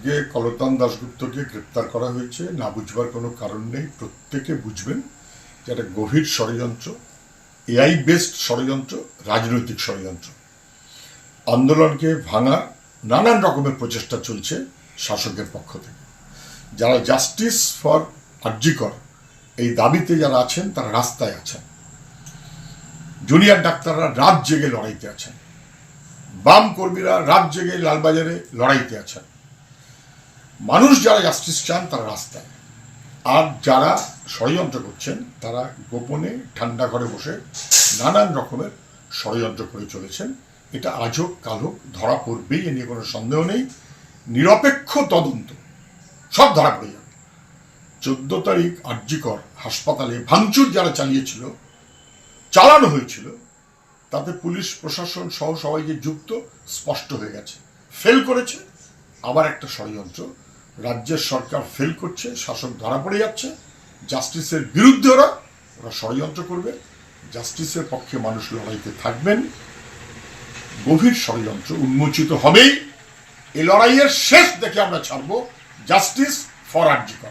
আজকে কলতান দাশগুপ্তকে গ্রেপ্তার করা হয়েছে। না বুঝবার কোনো কারণ নেই। প্রত্যেকে বুঝবেন যে একটা গভীর ষড়যন্ত্র, এআই বেসড ষড়যন্ত্র, রাজনৈতিক ষড়যন্ত্র। আন্দোলনকে ভাঙার নানান রকমের প্রচেষ্টা চলছে শাসকের পক্ষ থেকে। যারা জাস্টিস ফর আর্যিকর এই দাবিতে যারা আছেন, তারা রাস্তায় আছেন। জুনিয়র ডাক্তাররা রাত জেগে লড়াইতে আছেন। বাম কর্মীরা রাত জেগে লালবাজারে লড়াইতে আছেন। মানুষ যারা জাস্টিস চান, তারা রাস্তায়। আর যারা ষড়যন্ত্র করছেন, তারা গোপনে ঠান্ডা ঘরে বসে নানান রকমের ষড়যন্ত্র করে চলেছেন। এটা আজ হোক, কাল হোক, ধরা পড়বেই, এ নিয়ে কোনো সন্দেহ নেই। নিরপেক্ষ তদন্ত, সব ধরা পড়ে যাবে। চোদ্দ তারিখ আর্যিকর হাসপাতালে ভাঙচুর যারা চালিয়েছিল, চালানো হয়েছিল, তাতে পুলিশ, প্রশাসন সহ সবাই যে যুক্ত, স্পষ্ট হয়ে গেছে। ফেল করেছে, আবার একটা ষড়যন্ত্র। রাজ্যের সরকার ফেল করছে, শাসক ধরা পড়ে যাচ্ছে জাস্টিসের বিরুদ্ধে ওরা ওরা ষড়যন্ত্র করবে জাস্টিসের পক্ষে মানুষ লড়াইতে থাকবেন, গভীর ষড়যন্ত্র উন্মোচিত হবেই এই লড়াইয়ের শেষ দেখে আমরা ছাড়বো জাস্টিস ফর আর্জিকর